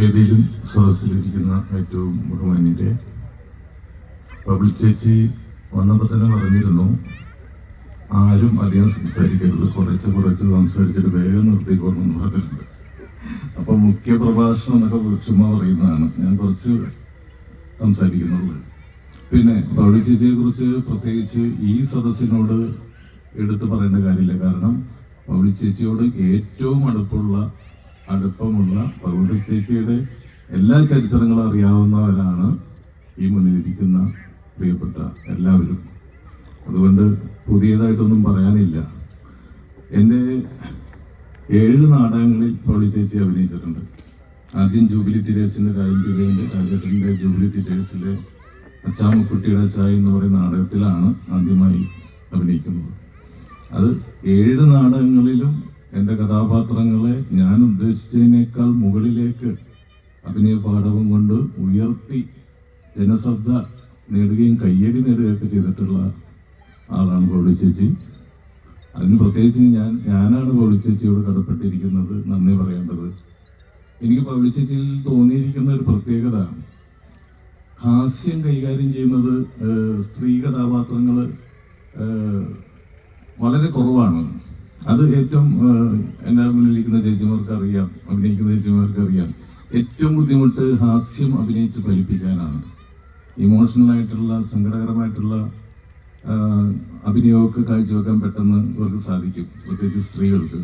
വേദിയിലും സദസ്സിലിരിക്കുന്ന ഏറ്റവും ബഹുമാന്യരെ പബ്ലിക് ചേച്ചി വന്നപ്പോൾ തന്നെ പറഞ്ഞിരുന്നു ആരും അധികം സംസാരിക്കരുത് കുറച്ച് കുറച്ച് സംസാരിച്ചിട്ട് വേഗം നിർത്തിക്കോളെന്ന് പറഞ്ഞിട്ടുണ്ട്. അപ്പൊ മുഖ്യ പ്രഭാഷണം എന്നൊക്കെ ചുമ്മാ പറയുന്നതാണ്. ഞാൻ കുറച്ച് സംസാരിക്കുന്നുള്ളൂ. പിന്നെ പബ്ലിക് ചേച്ചിയെ കുറിച്ച് പ്രത്യേകിച്ച് ഈ സദസ്സിനോട് എടുത്തു പറയേണ്ട കാര്യമില്ല. കാരണം പബ്ലിക് ചേച്ചിയോട് ഏറ്റവും അടുപ്പുള്ള അടുപ്പമുള്ള പൗളി ചേച്ചിയുടെ എല്ലാ ചരിത്രങ്ങളും അറിയാവുന്നവരാണ് ഈ മുന്നിലിരിക്കുന്ന പ്രിയപ്പെട്ട എല്ലാവരും. അതുകൊണ്ട് പുതിയതായിട്ടൊന്നും പറയാനില്ല. എന്റെ ഏഴ് നാടകങ്ങളിൽ പൗളി ചേച്ചി അഭിനയിച്ചിട്ടുണ്ട്. ആദ്യം ജൂബിലി തിരേസിന്റെ രാജൻപിതയുടെ രാജേട്ടന്റെ ജൂബിലി തിരേസിലെ അച്ചാമക്കുട്ടിയുടെ ചായ എന്ന് പറയുന്ന നാടകത്തിലാണ് ആദ്യമായി അഭിനയിക്കുന്നത്. അത് ഏഴ് നാടകങ്ങളിലും എന്റെ കഥാപാത്രങ്ങളെ ഞാൻ ഉദ്ദേശിച്ചതിനേക്കാൾ മുകളിലേക്ക് അഭിനയ പാഠവും കൊണ്ട് ഉയർത്തി ജനശ്രദ്ധ നേടുകയും കയ്യടി നേടുകയൊക്കെ ചെയ്തിട്ടുള്ള ആളാണ് ഗോളി ചേച്ചി. അതിന് പ്രത്യേകിച്ച് ഞാൻ ഞാനാണ് ഗോളി ചേച്ചിയോട് കടപ്പെട്ടിരിക്കുന്നത് നന്ദി പറയേണ്ടത്. എനിക്ക് പൗളി ചേച്ചിയിൽ തോന്നിയിരിക്കുന്ന ഒരു പ്രത്യേകത ഹാസ്യം കൈകാര്യം ചെയ്യുന്നത് സ്ത്രീ കഥാപാത്രങ്ങൾ വളരെ കുറവാണ്. അത് ഏറ്റവും എന്റെ മുന്നിലിരിക്കുന്ന ചേച്ചിമാർക്ക് അറിയാം അഭിനയിക്കുന്ന ചേച്ചിമാർക്ക് അറിയാം. ഏറ്റവും ബുദ്ധിമുട്ട് ഹാസ്യം അഭിനയിച്ച് ഫലിപ്പിക്കാനാണ്. ഇമോഷണൽ ആയിട്ടുള്ള സങ്കടകരമായിട്ടുള്ള അഭിനയമൊക്കെ കാഴ്ചവെക്കാൻ പെട്ടെന്ന് ഇവർക്ക് സാധിക്കും പ്രത്യേകിച്ച് സ്ത്രീകൾക്ക്.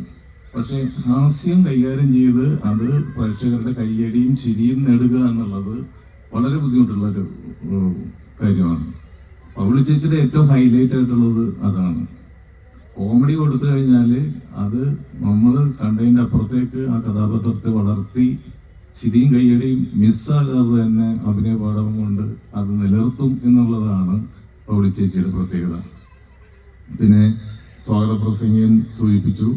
പക്ഷേ ഹാസ്യം കൈകാര്യം ചെയ്ത് അത് പ്രേക്ഷകരുടെ കയ്യടിയും ചിരിയും നേടുക എന്നുള്ളത് വളരെ ബുദ്ധിമുട്ടുള്ള ഒരു കാര്യമാണ്. പൗളി ചേച്ചിയുടെ ഏറ്റവും ഹൈലൈറ്റ് ആയിട്ടുള്ളത് അതാണ്. കോമഡി കൊടുത്തു കഴിഞ്ഞാൽ അത് നമ്മൾ കണ്ടതിന്റെ അപ്പുറത്തേക്ക് ആ കഥാപാത്രത്തെ വളർത്തി ചിരിയും കയ്യടിയും മിസ്സാകാതെ തന്നെ അഭിനയ പാഠം കൊണ്ട് അത് നിലനിർത്തും എന്നുള്ളതാണ് പൗളി ചേച്ചിയുടെ പ്രത്യേകത. പിന്നെ സ്വാഗത പ്രസംഗിയൻ സൂചിപ്പിച്ചു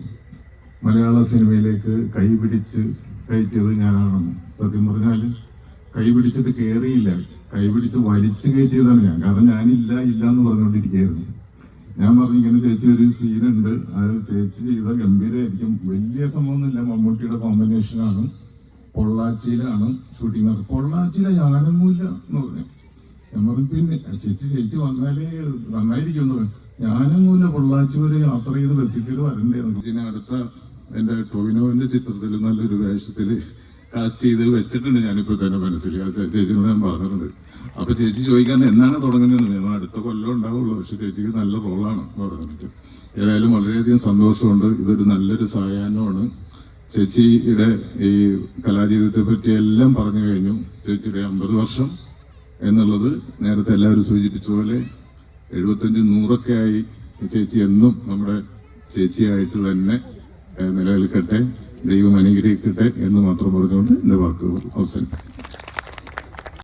മലയാള സിനിമയിലേക്ക് കൈ പിടിച്ച് കയറ്റിയത് ഞാനാണെന്ന്. സത്യം പറഞ്ഞാൽ കൈ പിടിച്ചിട്ട് കയറിയില്ല കൈ പിടിച്ച് വലിച്ചു കയറ്റിയതാണ് ഞാൻ. കാരണം ഞാനില്ല ഇല്ല എന്ന് പറഞ്ഞുകൊണ്ടിരിക്കുകയായിരുന്നു. ഞാൻ പറഞ്ഞു ഇങ്ങനെ ചേച്ചി ഒരു സീനുണ്ട്. അത് ചേച്ചി ചെയ്ത ഗംഭീരമായിരിക്കും വലിയ സംഭവമൊന്നുമില്ല. മമ്മൂട്ടിയുടെ കോമ്പിനേഷനാണ് പൊള്ളാച്ചിയിലാണ് ഷൂട്ടിംഗ് നടക്കുന്നത് പൊള്ളാച്ചിയിലെ ഞാനൊന്നുമില്ല എന്ന് പറഞ്ഞു. ഞാൻ പറഞ്ഞു പിന്നെ ചേച്ചി ചേച്ചി വന്നാലേ നന്നായിരിക്കും എന്ന് പറഞ്ഞു. ഞാനൊന്നുമില്ല. പൊള്ളാച്ചി വരെ യാത്ര ചെയ്ത് ബസ്സിൽ വരണ്ടേ അടുത്ത എന്റെ ടൊവിനോവിന്റെ ചിത്രത്തിൽ നല്ലൊരു വേഷത്തിൽ കാസ്റ്റ് ചെയ്ത് വെച്ചിട്ടുണ്ട് ഞാനിപ്പോ തന്നെ മനസ്സിൽ. ആ ചേ- ഞാൻ പറഞ്ഞിട്ടുണ്ട്. അപ്പൊ ചേച്ചി ചോദിക്കാൻ എന്നാണ് തുടങ്ങുന്നത് ഞാൻ അടുത്ത കൊല്ലം ഉണ്ടാവുള്ളൂ. പക്ഷെ ചേച്ചിക്ക് നല്ല റോളാണ് പറഞ്ഞിട്ട്. ഏതായാലും വളരെയധികം സന്തോഷമുണ്ട്. ഇതൊരു നല്ലൊരു സായാഹ്നമാണ്. ചേച്ചിയുടെ ഈ കലാജീവിതത്തെ പറ്റി എല്ലാം പറഞ്ഞു കഴിഞ്ഞു. ചേച്ചിയുടെ അമ്പത് വർഷം എന്നുള്ളത് നേരത്തെ എല്ലാവരും സൂചിപ്പിച്ച പോലെ എഴുപത്തഞ്ച് നൂറൊക്കെ ആയി ചേച്ചി എന്നും നമ്മുടെ ചേച്ചിയായിട്ട് തന്നെ നിലനിൽക്കട്ടെ. ദൈവം അനുഗ്രഹിക്കട്ടെ എന്ന് മാത്രം പറഞ്ഞുകൊണ്ട് എന്റെ വാക്കുകൾ അവസാനിക്കും